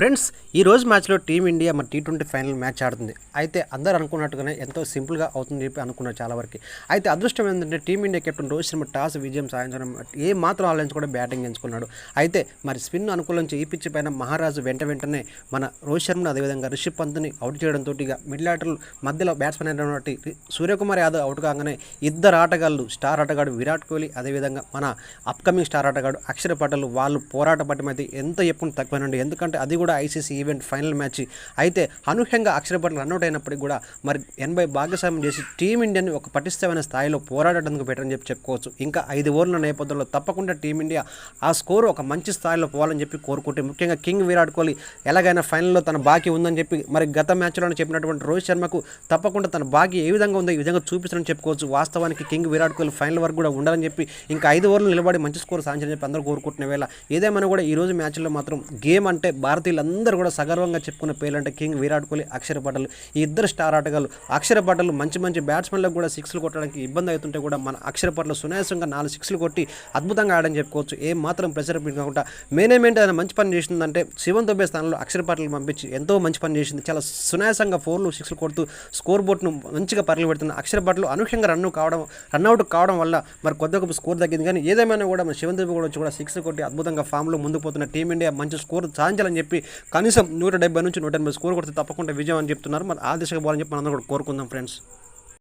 Friends ఈ రోజు మ్యాచ్లో టీమిండియా మరి టీ ట్వంటీ ఫైనల్ మ్యాచ్ ఆడుతుంది. అయితే అందరూ అనుకున్నట్టుగానే ఎంతో సింపుల్గా అవుతుంది చెప్పి అనుకున్నారు చాలా వరకు. అయితే అదృష్టం ఏంటంటే team India captain Rohit Sharma toss విజయం సాధించడం ఏ మాత్రం ఆలోచించి కూడా బ్యాటింగ్ ఎంచుకున్నాడు. అయితే మరి స్పిన్ అనుకూలించి ఈ పిచ్ పైన మహారాజు వెంట వెంటనే మన రోహిత్ శర్మను అదేవిధంగా రిషబ్ పంత్ని అవుట్ చేయడంతో ఇక మిడిల్ ఆటలు మధ్యలో బ్యాట్స్మెన్ అయినటువంటి సూర్యకుమార్ యాదవ్ అవుట్ కాగానే ఇద్దరు ఆటగాళ్ళు స్టార్ ఆటగాడు విరాట్ కోహ్లీ అదేవిధంగా మన అప్కమింగ్ స్టార్ ఆటగాడు అక్షర పటేల్ వాళ్ళు పోరాట పట్టమైతే ఎంత చెప్పుకుని తక్కువేనండి ఎందుకంటే అది కూడా ఐసీసీ ఈవెంట్ ఫైనల్ మ్యాచ్ అయితే అనూహ్యంగా అక్షర రన్అట్ అయినప్పటికీ కూడా మరి ఎనభై భాగస్వామ్యం చేసి టీమిండియాని ఒక పటిష్టమైన స్థాయిలో పోరాడటానికి బెటరని చెప్పి చెప్పుకోవచ్చు. ఇంకా ఐదు ఓవర్ల నేపథ్యంలో తప్పకుండా టీమిండియా ఆ స్కోర్ ఒక మంచి స్థాయిలో పోవాలని చెప్పి కోరుకుంటే ముఖ్యంగా కింగ్ విరాట్ కోహ్లీ ఎలాగైనా ఫైనల్లో తన బాకీ ఉందని చెప్పి మరి గత మ్యాచ్లో చెప్పినటువంటి రోహిత్ శర్మకు తప్పకుండా తన బాకీ ఏ విధంగా ఉందో ఈ విధంగా చూపిస్తారని చెప్పుకోవచ్చు. వాస్తవానికి కింగ్ విరాట్ కోహ్లీ ఫైనల్ వరకు కూడా ఉండాలని చెప్పి ఇంకా ఐదు ఓవర్లు నిలబడి మంచి స్కోర్ సాధించాలని చెప్పి అందరూ కోరుకుంటున్న వేళ. ఏదేమైనా కూడా ఈ రోజు మ్యాచ్లో మాత్రం గేమ్ అంటే భారతీయ భారతీయులందరూ కూడా సగర్వంగా చెప్పుకున్న పేర్లు అంటే కింగ్ విరాట్ కోహ్లీ అక్షర పటేల్. ఈ ఇద్దరు స్టార్ ఆటగాళ్ళు అక్షర పటేల్ మంచి మంచి బ్యాట్స్మెన్లకు కూడా సిక్స్లు కొట్టడానికి ఇబ్బంది అవుతుంటే కూడా మన అక్షర పటేల్ సునాయాసంగా నాలుగు సిక్స్లు కొట్టి అద్భుతంగా ఆడని చెప్పుకోవచ్చు. ఏ మాత్రం ప్రెషర్ కాకుండా మేనేజ్మెంట్ ఆయన మంచి పని చేసిందంటే శివన్ తొబ్బే స్థానంలో అక్షర పటేల్ పంపించి ఎంతో మంచి పని చేసింది. చాలా సునాయాసంగా ఫోర్లు సిక్స్లు కొడుతూ స్కోర్ బోర్డును మంచిగా పరుగులు పెడుతున్న అక్షర పటేల్ అనూహ్యంగా రన్ కావడం రన్అట్ కావడం వల్ల మరి కొద్ది గొప్ప స్కోర్ తగ్గింది. కానీ ఏదేమైనా కూడా మన శివన్ తొబ్బే కూడా వచ్చి కూడా సిక్స్ కొట్టి అద్భుతంగా ఫామ్లో ముందుకు పోతున్న టీమిండియా మంచి స్కోర్ సాధించాలని చెప్పి కనీసం నూట డెబ్బై నుంచి నూట ఎనభై స్కోర్ కొడితే తప్పకుండా విజయం అని చెప్తున్నారు. మరి ఆ దిశగా పోవాలని చెప్పి మనందరం కూడా కోరుకుందాం ఫ్రెండ్స్